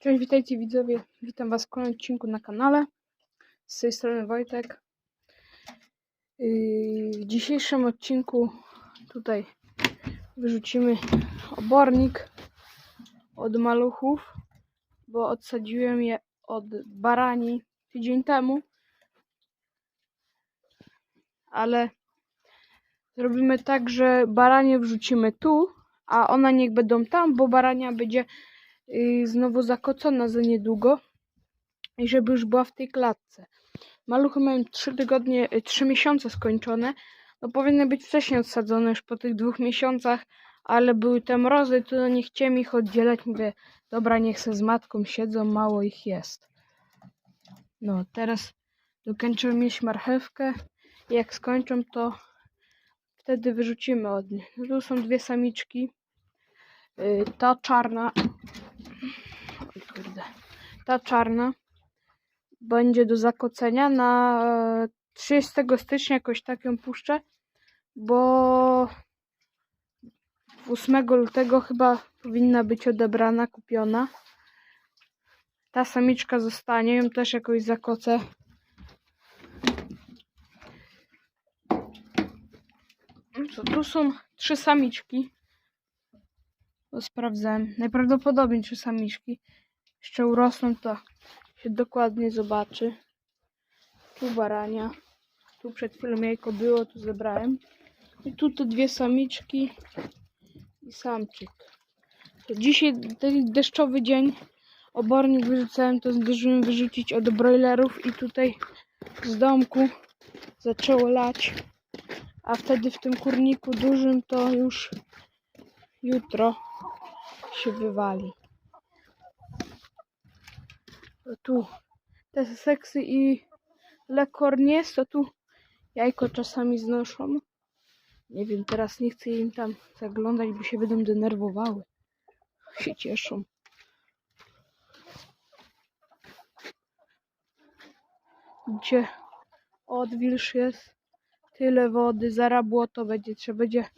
Cześć, witajcie widzowie. Witam Was w kolejnym odcinku na kanale. Z tej strony Wojtek. Yy, W dzisiejszym odcinku tutaj wyrzucimy obornik od maluchów, bo odsadziłem je od barani tydzień temu. Ale zrobimy tak, że baranie wrzucimy tu, a one niech będą tam, bo barania będzie znowu zakocona za niedługo i żeby już była w tej klatce. Maluchy mają 3 tygodnie, 3 miesiące skończone. No powinny być wcześniej odsadzone już po tych dwóch miesiącach, ale były te mrozy, to nie chciałem ich oddzielać. Mówię, dobra, niech se z matką siedzą, mało ich jest. No, teraz dokończymy mieć marchewkę. Jak skończą, to wtedy wyrzucimy od nich. No, tu są dwie samiczki. Y, Ta czarna. Ta czarna będzie do zakocenia na e, 30 stycznia jakoś tak ją puszczę, bo 8 lutego chyba powinna być odebrana, kupiona. Ta samiczka zostanie, ją też jakoś zakocę. No Co, tu są trzy samiczki. Sprawdzałem. Najprawdopodobniej trzy samiczki. Jeszcze urosną, to się dokładnie zobaczy. Tu barania. Tu przed chwilą jajko było, tu zebrałem. I tu te dwie samiczki i samczyk. To dzisiaj ten deszczowy dzień. Obornik wyrzucałem, to zdążyłem wyrzucić od broilerów i tutaj z domku zaczęło lać. A wtedy w tym kurniku dużym to już jutro się wywali. To tu te seksy i lekornies, to tu jajko czasami znoszą. Nie wiem, teraz nie chcę im tam zaglądać, bo się będą denerwowały. Się cieszą. Gdzie odwilż jest, tyle wody, zaraz błoto będzie, trzeba będzie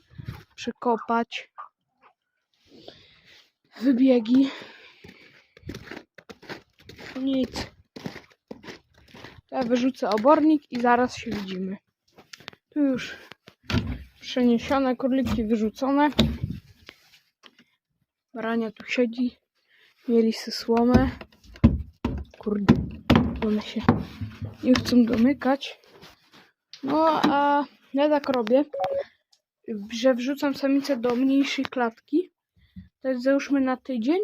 przekopać wybiegi. Nic. Ja wyrzucę obornik i zaraz się widzimy. Tu już przeniesione króliki wyrzucone. Barania tu siedzi. Mieli sobie słomę. Kurde, one się nie chcą domykać. No a ja tak robię, że wrzucam samicę do mniejszej klatki to jest załóżmy na tydzień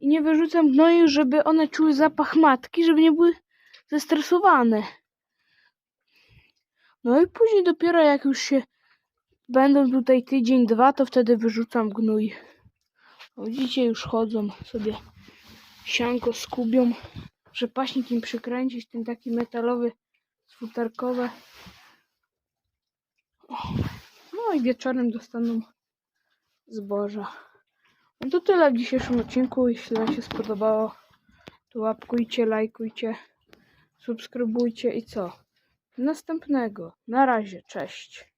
i nie wyrzucam gnoju, żeby one czuły zapach matki, żeby nie były zestresowane. No i później dopiero jak już się będą tutaj tydzień, dwa, to wtedy wyrzucam gnój. Widzicie, już chodzą sobie sianko skubią, że paśnik im przykręcić, ten taki metalowy, futerkowe. No i wieczorem dostaną zboża. No to tyle w dzisiejszym odcinku. Jeśli Wam się spodobało, to łapkujcie, lajkujcie, subskrybujcie i co? Następnego. Na razie, cześć.